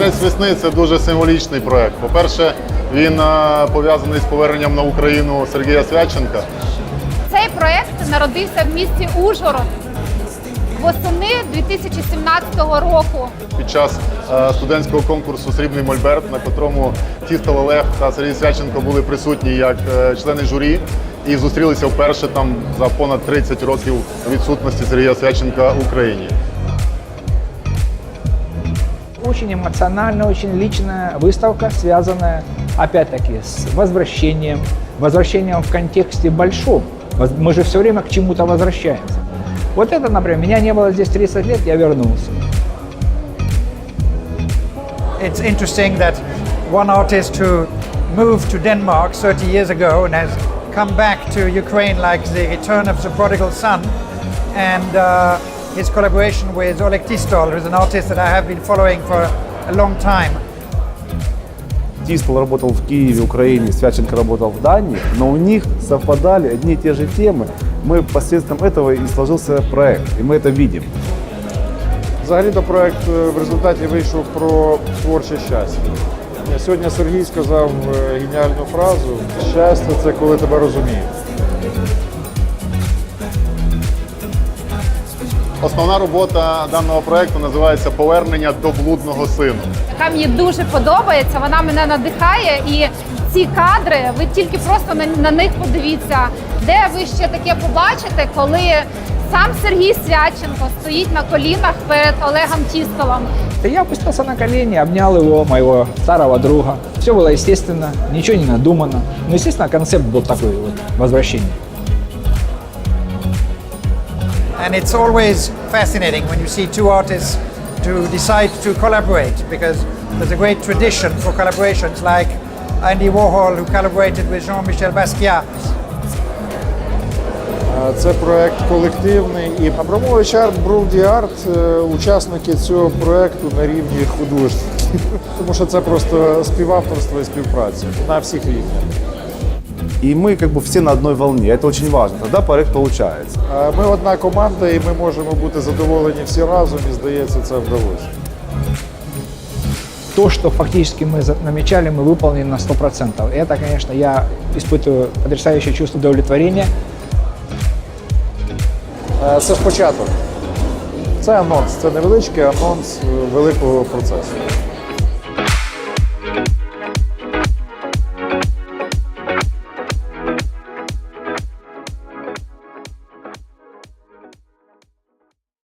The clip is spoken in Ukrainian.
весни це дуже символічний проект. По-перше, він е, пов'язаний з поверненням на Україну Сергія Свяченка. Цей проект народився в місті Ужгород восени 2017 року. Під час е, студентського конкурсу Срібний Мольберт, на котрому Тістов Олег та Сергій Свяченко були присутні як е, члени журі і зустрілися вперше там за понад 30 років відсутності Сергія Свяченка в Україні. Очень эмоциональная, очень личная выставка, связанная, опять-таки, с возвращением. Возвращением в контексте большом. Мы же все время к чему-то возвращаемся. Вот это, например, меня не было здесь 30 лет, я вернулся. It's interesting that one artist who moved to Denmark 30 years ago and has come back to Ukraine like the return of the prodigal son, and uh, his collaboration with Oleg Tistol, who's an artist that I have been following for a long time. Тистол работал в Киеве, Украине, Свяченко работал в Дании, но у них совпадали одни и те же темы. Мы посредством этого и сложился проект, и мы это видим. Взагалі-то проект е, в результаті вийшов про творче щастя. Е, Сьогодні Сергій сказав е, геніальну фразу: щастя це коли тебе розуміють. Основна робота даного проекту називається Повернення до блудного сину. яка мені дуже подобається. Вона мене надихає. І ці кадри, ви тільки просто на, на них подивіться, де ви ще таке побачите, коли сам Сергій Свяченко стоїть на колінах перед Олегом Тістолом. Я опустился на колени, обнял его, моего старого друга. Все было естественно, ничего не надумано. Но, естественно, концепт был такой вот, возвращение. And it's always fascinating when you see two artists to decide to collaborate because there's a great tradition for collaborations like Andy Warhol who collaborated with Jean-Michel Basquiat. Е, Це проект колективний. І Абрамович Арт, Броуді Арт е, учасники цього проекту на рівні художників. Тому що це просто співавторство і співпраця на всіх рівнях. И мы как бы все на одной волне, это очень важно, тогда проект получается. Е, Ми одна команда, і ми можемо бути задоволені всі разом, і здається, це вдалося. То, что фактически мы за- намечали, мы выполнили на 100%. И это, конечно, я испытываю потрясающее чувство удовлетворения. Е, Це ж початок. Це анонс, це невеличкий анонс е, великого процесу.